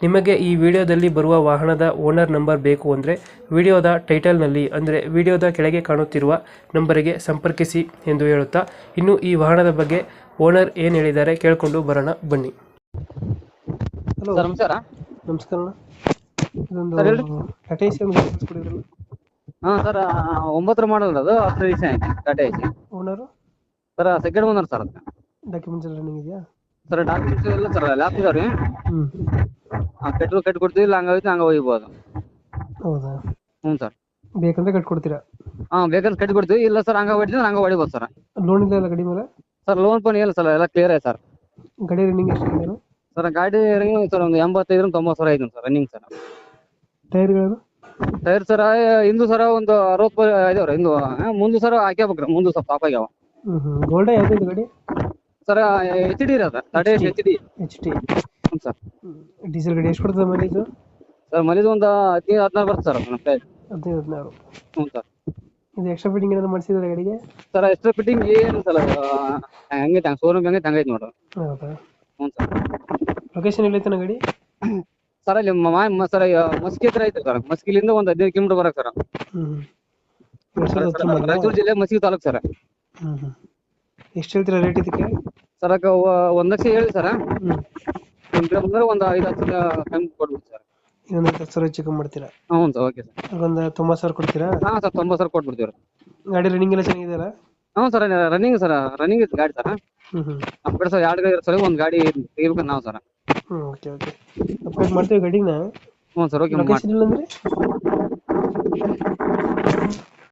ನಿಮಗೆ ಈ ವಿಡಿಯೋದಲ್ಲಿ ಬರುವ ವಾಹನದ ಓನರ್ ನಂಬರ್ ಬೇಕು ಅಂದರೆ ವಿಡಿಯೋದ ಟೈಟಲ್ನಲ್ಲಿ ಅಂದರೆ ವಿಡಿಯೋದ ಕೆಳಗೆ ಕಾಣುತ್ತಿರುವ ನಂಬರಿಗೆ ಸಂಪರ್ಕಿಸಿ ಎಂದು ಹೇಳುತ್ತಾ ಇನ್ನು ಈ ವಾಹನದ ಬಗ್ಗೆ ಓನರ್ ಏನು ಹೇಳಿದ್ದಾರೆ ಕೇಳಿಕೊಂಡು ಬರೋಣ ಬನ್ನಿ. ಹಲೋ ಸರ್ ನಮಸ್ಕಾರ. ನಮಸ್ಕಾರ ಇದೊಂದು ಸರ್, ಹೇಳ್ರಿ. ಹಾ ಒಂಬತ್ತರ ಮಾಡಲ್ ಅದು ಹತ್ತು ದಿವಸ ಐತಿ Tata AC owner sir second owner sir documents ಎಲ್ಲ ರನ್ನಿಂಗ್ ಇದೆಯಾ ಸರ್ ಡಾಕ್ಯುಮೆಂಟ್ಸ್ ಎಲ್ಲ ಸರ್ ಲ್ಯಾಪ್ ಇದಾವ್ರಿ ಹ್ಞೂ ಪೆಟ್ರೋಲ್ ಕಟ್ಟಿ ಕೊಡ್ತೀವಿ ಇಲ್ಲ ಹಂಗಾಗೈತಿ ಹಂಗ ಒಯ್ಬೋದು. ಹೌದಾ? ಹ್ಞೂ ಸರ್. ಬೇಕಂದ್ರೆ ಕಟ್ಕೊಡ್ತೀರಾ? ಹಾ ಬೇಕಾದ್ರೆ ಕಟ್ಟಿ ಕೊಡ್ತೀವಿ ಇಲ್ಲ ಸರ್ ಹಂಗ ಹೊಡಿದ್ರೆ ಹಂಗ ಹೊಡಿಬೋದು ಸರ್. ಲೋನ್ ಇಲ್ಲ ಅಲ್ಲ ಗಾಡಿ ಮೇಲೆ? ಸರ್ ಲೋನ್ ಪೋನ್ ಇಲ್ಲ ಸರ್ ಎಲ್ಲ ಕ್ಲಿಯರ್ ಆಯ್ತು ಸರ್. ಗಾಡಿ ರನ್ನಿಂಗ್ ಎಷ್ಟು ಸರ್ ಗಾಡಿ ರನ್ನಿಂಗ್ ಸರ್ ಒಂದು ಎಂಬತ್ತೈದರಿಂದ ತೊಂಬತ್ತು ಸಾವಿರ ಐದು ಸರ್ ರನ್ನಿಂಗ್ ಸರ್. ಟೈರ್ಗಳು ಟೈರ್ ಸರ್ ಹಿಂದು ಸರ ಒಂದು ಅರವತ್ತು ಐದು ಹಿಂದು ಮುಂದೆ ಸರ ಹಾಕ್ಯಾಬೇಕ್ರಿ ಮುಂದೆ ಸ್ವಲ್ಪ ಪಾಪ ಆಗ್ಯಾವ. ಗೋಲ್ಡ್ ಯಾವ್ದು ಗಾಡಿ? ಸರ್ ಎಚ್ ಡಿ ಅದು Tata H D H T ಹ್ಞೂ ಸರ್. ಡೀಸೆಲ್ ಗಾಡಿ ಎಷ್ಟು ಕೊಡ್ತದೆ ಮೈಲೇಜ್ ಸರ್ ಮನೇದು ಒಂದು ಹದಿನೈದು ಹದಿನಾರು ಬರುತ್ತೆ ಸರ್ ನಮ್ಮ ಕೈ ಹದಿನೈದು ಹದಿನಾರು. ಹ್ಞೂ ಸರ್. ಇದು ಎಕ್ಸ್ಟ್ರಾ ಫಿಟ್ಟಿಂಗ್ ಏನಾದ್ರು ಮಾಡಿಸಿದ್ರೆ ಗಾಡಿಗೆ? ಸರ್ ಎಕ್ಸ್ಟ್ರಾ ಫಿಟ್ಟಿಂಗ್ ಏನು ಸರ್ ಹಂಗೆ ಹಂಗೆ ಶೋರೂಮ್ ಹಂಗೆ ಹಂಗೈತೆ ನೋಡ್ರಿ ಹೌದಾ? ಹ್ಞೂ ಸರ್. ಲೊಕೇಶನ್ ಎಲ್ಲೈತೆ ನಾ ಗಾಡಿ? ಸರ್ ಅಲ್ಲಿ ಮ- ಮ- ಸರ್ ಮಸ್ಕಿ ಹತ್ರ ಐತೆ ಸರ್. ಮಸ್ಕಿಲಿಂದ ಒಂದು ಹದಿನೈದು ಕಿಲೋಮೀಟರ್ ಬರಕ್ಕೆ ಸರ್. ಹ್ಮ್ ಎರಡು ಸಾವಿರದ ರಾಯಚೂರು ಜಿಲ್ಲೆ ಮಸ್ಕಿ ತಾಲೂಕು ಸರ್. ಹ್ಞೂ ಹ್ಞೂ ಎಷ್ಟು ಹೇಳ್ತೀರಾ ರೇಟ್ ಇದಕ್ಕೆ? ಸರ್ ಅದಕ್ಕೆ ಒಂದು ಲಕ್ಷ ಹೇಳಿ ಸರ್. ಹ್ಞೂ ಬಂದ್ರೆ ಒಂದು ಐದು ಹತ್ತು ಸಾವಿರ ಕಮ್ಮಿ ಕೊಡ್ಬಿಡಿ ಸರ್ ಇನ್ನೊಂದು ಹತ್ತು ಸಾವಿರ ಹೆಚ್ಚು ಕಮ್ಮಿ ಮಾಡ್ತೀರಾ ಹ್ಞೂ ಸರ್ ಓಕೆ ಸರ್ ಒಂದು ತೊಂಬತ್ತು ಸಾವಿರ ಕೊಡ್ತೀರಾ? ಹಾಂ ಸರ್ ತೊಂಬತ್ತು ಸಾವಿರ ಕೊಟ್ಬಿಡ್ತೀವಿ ರೀ ಗಾಡಿ ರನ್ನಿಂಗ್ ಎಲ್ಲ ಚೆನ್ನಾಗಿದೆಯಲ್ಲ? ಹ್ಞೂ ಸರ್ ರನ್ನಿಂಗ್ ಸರ್ ರನ್ನಿಂಗ್ ಇತ್ತು ಗಾಡಿ ಸರ್ ಹ್ಞೂ ಹ್ಞೂ ನಮ್ಮ ಕಡೆ ಸರ್ ಎರಡು ಗಾಡಿ ಸರ್ ಒಂದು ಗಾಡಿ ತೆಗಿಬೇಕು ನಾವು ಸರ್ ಹ್ಞೂ ಓಕೆ ಓಕೆ ಅಪ್ಡೇಟ್ ಮಾಡ್ತೀವಿ ಗಾಡಿನ? ಹ್ಞೂ ಸರ್ ಓಕೆ ಲೊಕೇಶನ್ ಇಲ್ಲಂದ್ರೆ